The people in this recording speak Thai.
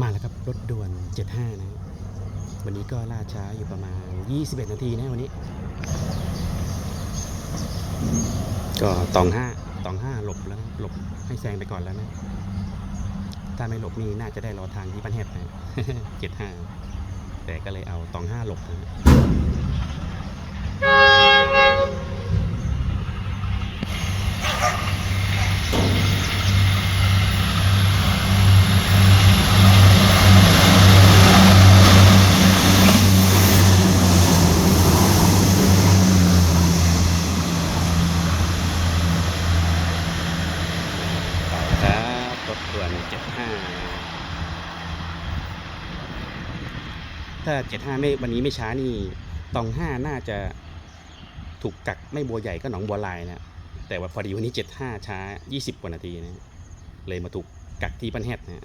มาแล้วครับรถด่วน 75 นะ วันนี้ก็ล่าช้าอยู่ประมาณ 21 นาทีนะวันนี้ ก็ตองห้าตองห้าหลบแล้วนะหลบให้แซงไปก่อนแล้วนะ ถ้าไม่หลบนี่น่าจะได้รอทางที่บ้านแฮดนะ75 แต่ก็เลยเอาตองห้าหลบนะ ครับรถด่วน75ถ้า75ไม่วันนี้ไม่ช้านี่ตอง5น่าจะถูกกักไม่บัวใหญ่ก็หนองบัวลายนะแต่ว่าพอดีวันนี้75ช้า20กว่านาทีนะเลยมาถูกกักที่ปันแฮดนะ